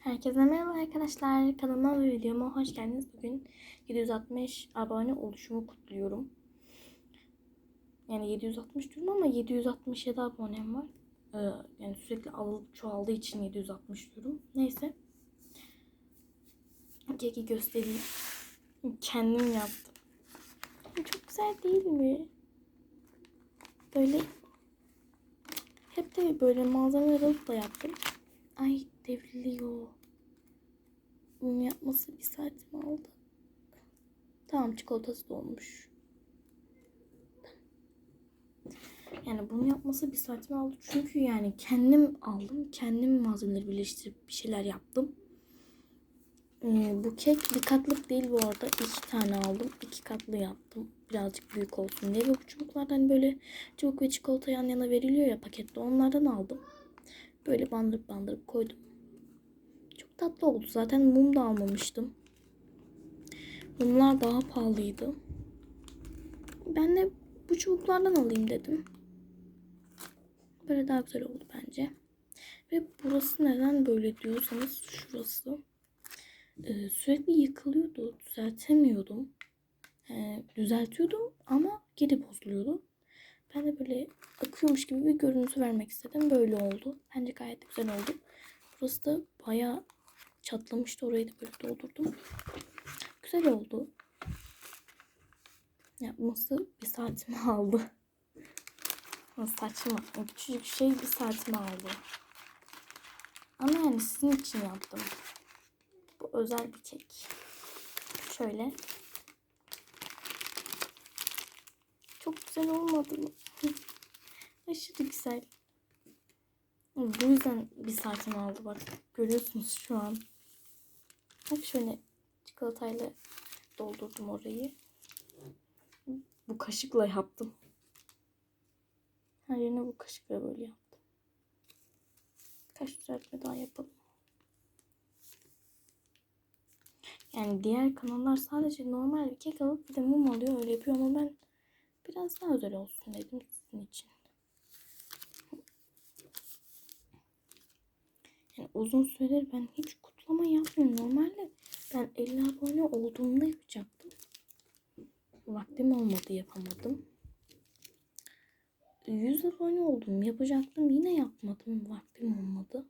Herkese merhaba arkadaşlar. Kanalıma ve videoma hoş geldiniz. Bugün 760 abone oluşumu kutluyorum. Yani 760 diyorum ama 767 abonem var. Ee, yani sürekli alıp çoğaldığı için 760 diyorum. Neyse. Keki göstereyim. Kendim yaptım. Çok güzel değil mi? Böyle hep de böyle malzemeler alıp da yaptım. Ay devriliyor. Bunu yapması bir saatimi aldı. Tamam çikolatası dolmuş. Yani bunu yapması bir saatimi aldı. Çünkü yani kendim aldım. Kendim malzemeleri birleştirip bir şeyler yaptım. Ee, bu kek bir katlık değil bu arada. iki tane aldım. iki katlı yaptım. Birazcık büyük olsun diye. Ve bu çubuklardan hani böyle çubuk ve çikolata yan yana veriliyor ya pakette. Onlardan aldım. Böyle bandırıp bandırıp koydum. Tatlı oldu. Zaten mum da almamıştım. Mumlar daha pahalıydı. Ben de bu çubuklardan alayım dedim. Böyle daha güzel oldu bence. Ve burası neden böyle diyorsanız şurası. Ee, sürekli yıkılıyordu. Düzeltemiyordum. Ee, düzeltiyordum ama geri bozuluyordu. Ben de böyle akıyormuş gibi bir görüntü vermek istedim. Böyle oldu. Bence gayet güzel oldu. Burası da bayağı çatlamıştı. Orayı da böyle doldurdum. Güzel oldu. Yapması bir saatimi aldı. Saçma. O küçücük şey bir saatimi aldı. Ama yani sizin için yaptım. Bu özel bir kek. Şöyle. Çok güzel olmadı mı? Aşırı güzel. Bu yüzden bir saatimi aldı bak. Görüyorsunuz şu an. Bak şöyle çikolatayla doldurdum orayı. Bu kaşıkla yaptım. Her yerine bu kaşıkla böyle yaptım. Kaç düzeltme daha yapalım. Yani diğer kanallar sadece normal bir kek alıp bir de mum alıyor öyle yapıyor ama ben biraz daha özel olsun dedim sizin için. Yani uzun süredir ben hiç kutlama yapmıyorum. Normalde ben 50 abone olduğumda yapacaktım. Vaktim olmadı yapamadım. 100 abone oldum yapacaktım yine yapmadım vaktim olmadı.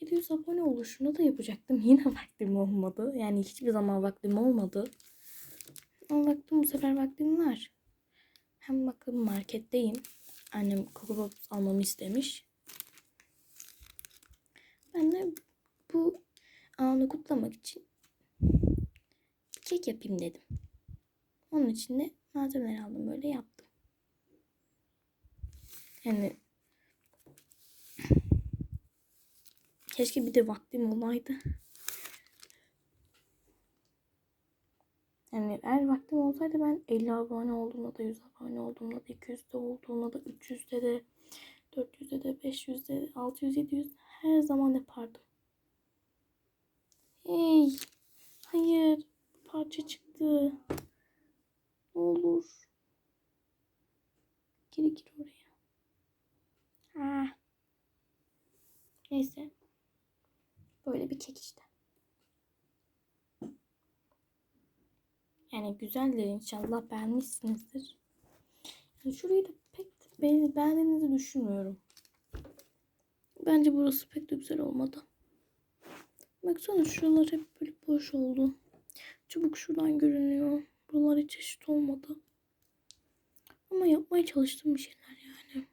700 abone oluşunda da yapacaktım yine vaktim olmadı. Yani hiçbir zaman vaktim olmadı. Ama baktım bu sefer vaktim var. Hem bakın marketteyim. Annem Coco Pops almamı istemiş. Ben de bu anı kutlamak için bir kek yapayım dedim. Onun için de malzemeler aldım böyle yaptım. Yani keşke bir de vaktim olaydı. Yani eğer vaktim olsaydı ben 50 abone olduğumda da 100 abone olduğumda da 200'de olduğumda da 300'de de 400'de de 500'de de 600 700 her zaman yapardım. Hey. Hayır. Parça çıktı. Ne olur. Geri gir oraya. Ah. Neyse. Böyle bir kek işte. Yani güzeldir inşallah beğenmişsinizdir. Yani şurayı da pek be- beğendiğinizi düşünmüyorum. Bence burası pek de güzel olmadı. Baksana şuralar hep böyle boş oldu. Çubuk şuradan görünüyor. Buralar hiç eşit olmadı. Ama yapmaya çalıştım bir şeyler yani.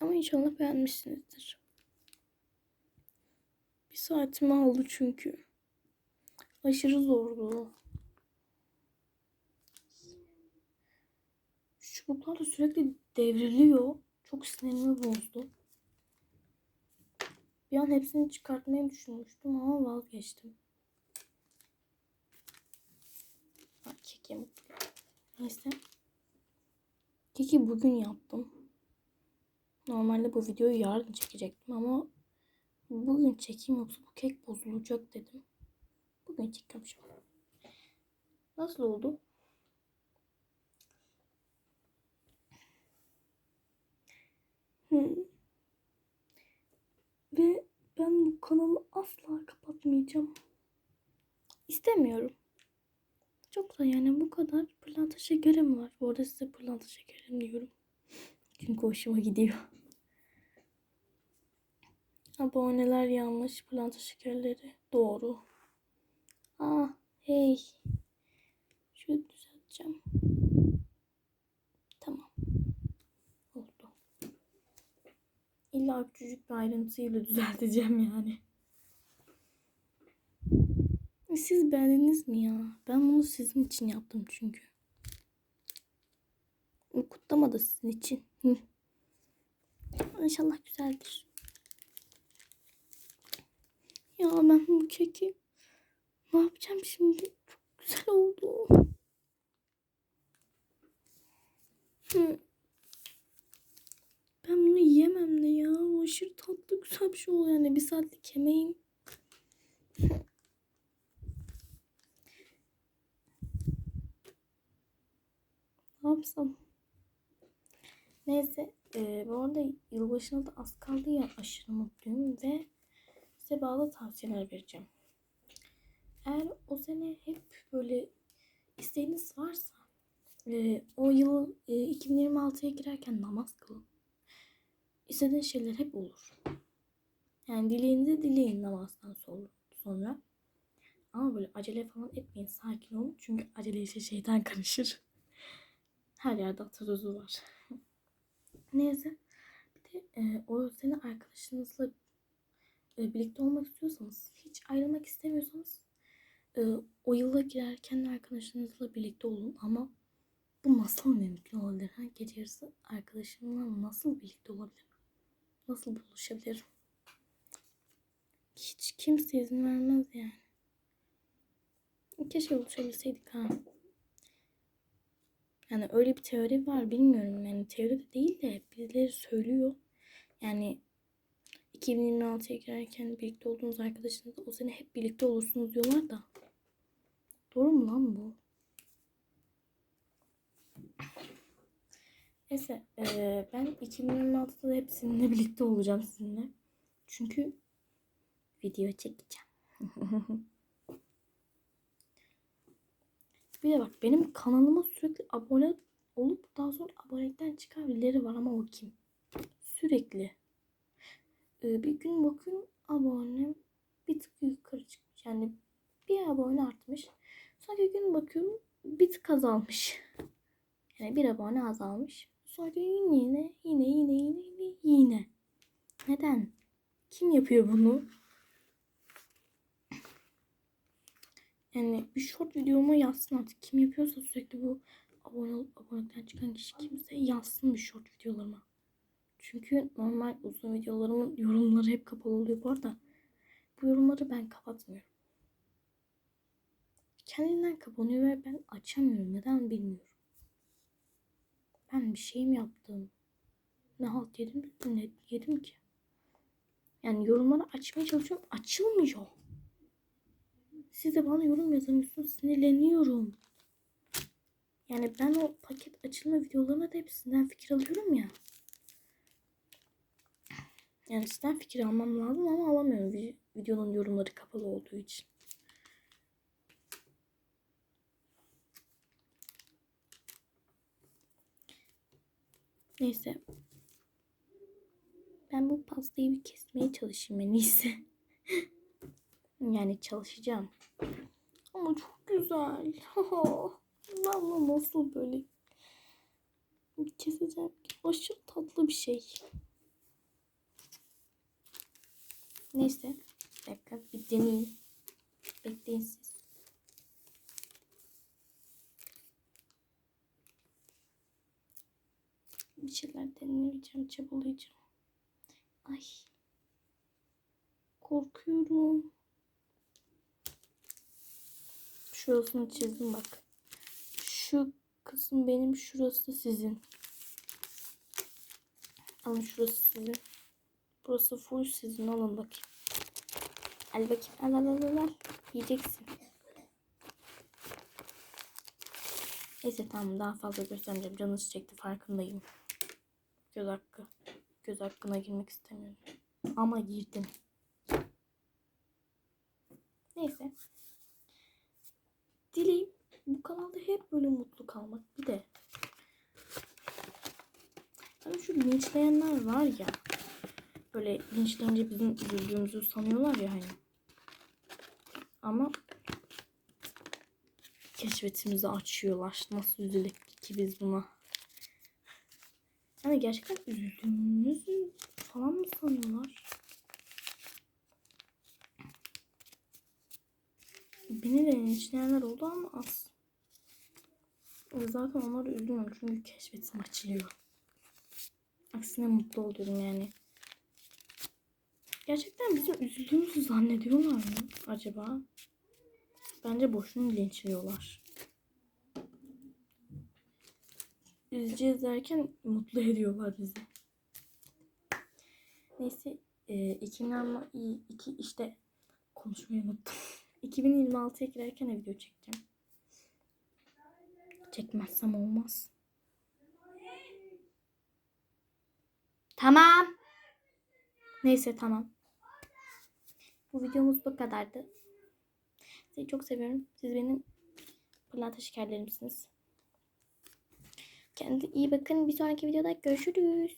Ama inşallah beğenmişsinizdir. Bir saatimi aldı çünkü. Aşırı zordu. Çubuklar da sürekli devriliyor. Çok sinirimi bozdu. Bir an hepsini çıkartmayı düşünmüştüm ama vazgeçtim. Ha, kekim. Neyse. Keki bugün yaptım. Normalde bu videoyu yarın çekecektim ama bugün çekeyim yoksa bu kek bozulacak dedim. Bugün şu an. Nasıl oldu? Ve ben bu kanalı asla kapatmayacağım. İstemiyorum. Çok da yani bu kadar pırlanta şekerim var. Bu arada size pırlanta şekerim diyorum. Çünkü hoşuma gidiyor. Aboneler yanlış. Pırlanta şekerleri doğru. Ah hey. Şunu düzelteceğim. İlla küçücük bir ayrıntıyla düzelteceğim yani. Siz beğendiniz mi ya? Ben bunu sizin için yaptım çünkü. Kutlama da sizin için. İnşallah güzeldir. Ya ben bu keki ne yapacağım şimdi? Çok güzel oldu. Hı. Ben bunu yiyemem de ya. Aşırı tatlı güzel bir şey oluyor. Yani bir saatlik yemeğim. Ne yapsam? Neyse. E, bu arada yılbaşına da az kaldı ya aşırı mutluyum ve size bazı tavsiyeler vereceğim. Eğer o sene hep böyle isteğiniz varsa e, o yıl e, 2026'ya girerken namaz kılın. İstediğiniz şeyler hep olur. Yani dileğinizi dileyin namazdan sonra. Ama böyle acele falan etmeyin. Sakin olun. Çünkü acele işe şeytan karışır. Her yerde ataruzu var. Neyse. Bir de e, o sene arkadaşınızla e, birlikte olmak istiyorsanız, hiç ayrılmak istemiyorsanız e, o yıla girerken arkadaşınızla birlikte olun ama bu nasıl mümkün olabilir? Ha? Gece yarısı arkadaşımla nasıl birlikte olabilirim? Nasıl buluşabilirim? Hiç kimse izin vermez yani. Keşke buluşabilseydik ha. Yani öyle bir teori var bilmiyorum. Yani teori de değil de birileri söylüyor. Yani 2026'ya girerken birlikte olduğunuz arkadaşınızla o sene hep birlikte olursunuz diyorlar da. Doğru mu lan bu? Neyse eee, ben 2026'da da hep sizinle birlikte olacağım sizinle. Çünkü video çekeceğim. Bir de bak benim kanalıma sürekli abone olup daha sonra abonelikten çıkan birileri var ama o kim? Sürekli. Ee, bir gün bakıyorum abone bir tık yukarı çıkmış. Yani bir abone artmış. Sonra bir gün bakıyorum bir tık azalmış. Yani bir abone azalmış. Sonra yine yine yine yine yine yine. Neden? Kim yapıyor bunu? Yani bir short videoma yazsın artık. Kim yapıyorsa sürekli bu abone abonelikten çıkan kişi kimse yazsın bir short videolarıma. Çünkü normal uzun videolarımın yorumları hep kapalı oluyor bu arada. Bu yorumları ben kapatmıyorum. Kendinden kapanıyor ve ben açamıyorum. Neden bilmiyorum. Ben bir şey mi yaptım? Ne halt yedim, ne yedim ki? Yani yorumları açmaya çalışıyorum. Açılmıyor. Siz de bana yorum yazamıyorsunuz. Sinirleniyorum. Yani ben o paket açılma videolarına da hepsinden fikir alıyorum ya. Yani sizden fikir almam lazım ama alamıyorum. Vi- Videonun yorumları kapalı olduğu için. Neyse. Ben bu pastayı bir kesmeye çalışayım en iyisi. yani çalışacağım. Ama çok güzel. bunu nasıl böyle keseceğim? Aşırı tatlı bir şey. Neyse. Bir dakika bir deneyeyim. Bekleyin siz. Bir şeyler deneyeceğim, çabalayacağım. Ay. Korkuyorum. Şurasını çizdim bak. Şu kısım benim, şurası sizin. Alın şurası sizin. Burası full sizin. Alın bakayım. Al bakayım. Al al al. al. Yiyeceksin. Neyse tamam daha fazla göstermeyeceğim. Canınız çekti farkındayım. Göz hakkı. Göz hakkına girmek istemiyorum. Ama girdim. Neyse. Dileğim bu kanalda hep böyle mutlu kalmak. Bir de hani şu linçleyenler var ya böyle linçleyince bizim üzüldüğümüzü sanıyorlar ya hani. Ama keşfetimizi açıyorlar. Nasıl üzüldük ki biz buna? Yani gerçekten üzüldüğümüzü falan mı sanıyorlar? Beni de linçleyenler oldu ama az. Zaten onları üzülmüyorum çünkü keşfetim açılıyor. Aksine mutlu oluyorum yani. Gerçekten bizim üzüldüğümüzü zannediyorlar mı acaba? Bence boşuna linçliyorlar. Üzeceğiz derken mutlu ediyorlar bizi. Neyse e, 2022 işte konuşmayı unuttum. 2026'ya girerken de video çekeceğim. Çekmezsem olmaz. Tamam. Neyse tamam. Bu videomuz bu kadardı. Sizi çok seviyorum. Siz benim pırlanta şekerlerimsiniz. Kendinize iyi bakın. Bir sonraki videoda görüşürüz.